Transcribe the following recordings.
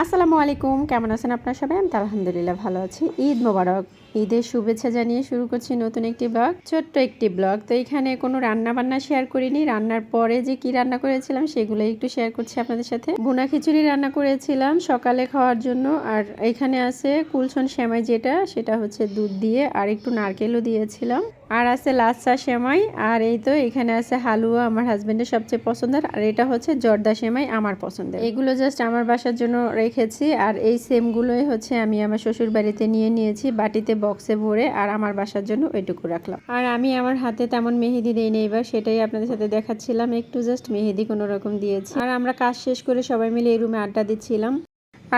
আসসালামু আলাইকুম কেমন আছেন আপনার সবাই? আমি তো আলহামদুলিল্লাহ ভালো আছি। ঈদ মোবারক। ঈদের শুভেচ্ছা জানিয়ে শুরু করছি নতুন একটি ব্লগ, ছোট্ট একটি ব্লগ। তো এখানে কোনো রান্না বান্না শেয়ার করিনি। রান্নার পরে যে কি রান্না করেছিলাম সেগুলো একটু শেয়ার করছি আপনাদের সাথে। ভুনা খিচুড়ি রান্না করেছিলাম সকালে খাওয়ার জন্য। আর এখানে আছে কুলছন সেমাই যেটা, সেটা হচ্ছে দুধ দিয়ে আর একটু নারকেলও দিয়েছিলাম। আর আছে লাচ্ছা সেমাই আর এই তো এখানে আছে হালুয়া আমার হাজব্যান্ডের সবচেয়ে পছন্দের। আর এটা হচ্ছে জর্দা সেমাই আমার পছন্দের। এগুলো জাস্ট আমার বাসার জন্য রেখেছি। আর এই সেমগুলোই হচ্ছে আমি আমার শ্বশুর বাড়িতে নিয়ে নিয়েছি। বাটিতে বক্সে ভরে আর আমার বাসার জন্য ওইটুকু রাখলাম। আর আমি আমার হাতে তেমন মেহেদি দিইনি এবার, সেটাই আপনাদের সাথে দেখাচ্ছিলাম। একটু জাস্ট মেহেদি কোনো রকম দিয়েছি। আর আমরা কাজ শেষ করে সবাই মিলে এই রুমে আড্ডা দিচ্ছিলাম।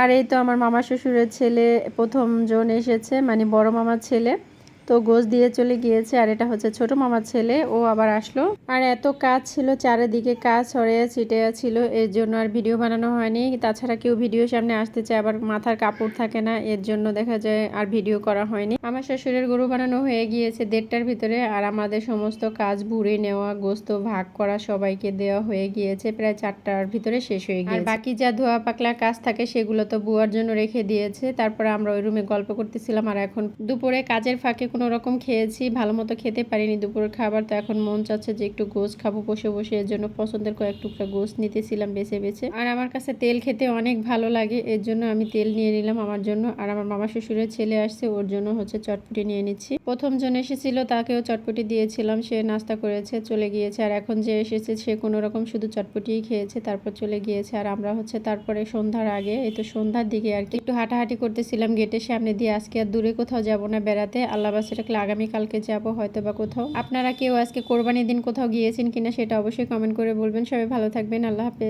আর এই তো আমার মামা শ্বশুরের ছেলে প্রথম জন এসেছে মানে বড় মামার ছেলে। তো গোস দিয়ে চলে গিয়েছে আর এটা হচ্ছে ছোট মামার ছেলে ও আবার আসলো। আর এত কাজ ছিল চারিদিকে কাজ ছড়িয়ে ছিটে ছিল এর জন্য আর ভিডিও বানানো হয়নি। তাছাড়া কেউ ভিডিও সামনে আসতে চায় আবার মাথার কাপড় থাকে না এর জন্য দেখা যায় আর ভিডিও করা হয়নি। আমার শ্বশুরের গরু বানানো হয়ে গিয়েছে দেড়টার ভিতরে আর আমাদের সমস্ত কাজ ভুড়ে নেওয়া গোস্ত ভাগ করা সবাইকে দেওয়া হয়ে গিয়েছে প্রায় চারটার ভিতরে শেষ হয়ে গিয়েছে। বাকি যা ধোয়া পাকলা কাজ থাকে সেগুলো তো বুয়ার জন্য রেখে দিয়েছে। তারপরে আমরা ওই রুমে গল্প করতেছিলাম আর এখন দুপুরে কাজের ফাঁকে কোনো রকম খেয়েছি, ভালো মতো খেতে পারিনি দুপুরের খাবার, তো এখন মন চাচ্ছে যে একটু গোস খাব বসে বসে। এর জন্য পছন্দের কয়েক টুকরা গোস নিতেছিলাম বেছে বেছে। আর আমার কাছে তেল খেতে অনেক ভালো লাগে, এর জন্য আমি তেল নিয়ে নিলাম আমার জন্য। আর আমার মামা শ্বশুরের ছেলে আসছে, ওর জন্য হচ্ছে চটপটি নিয়ে নিচ্ছি। প্রথম জন এসেছিল, তাকেও চটপটি দিয়েছিলাম, সে নাস্তা করেছে, চলে গিয়েছে। আর এখন যে এসেছে, সে কোনো রকম শুধু চটপটিই খেয়েছে, তারপর চলে গিয়েছে। আর আমরা হচ্ছে তারপরে সন্ধ্যার আগে, এই তো সন্ধ্যার দিকে আর কি, একটু হাঁটাহাঁটি করতেছিলাম গেটের সামনে দিয়ে। আজকে আর দূরে কোথাও যাব না বেড়াতে, আল্লাহ রাখলে আগামীকালকে যাব হয়তো বা কোথাও। আপনারা কেউ আজকে কোরবানির দিন কোথাও গিয়েছেন কিনা সেটা অবশ্যই কমেন্ট করে বলবেন। সবাই ভালো থাকবেন। আল্লাহ হাফেজ।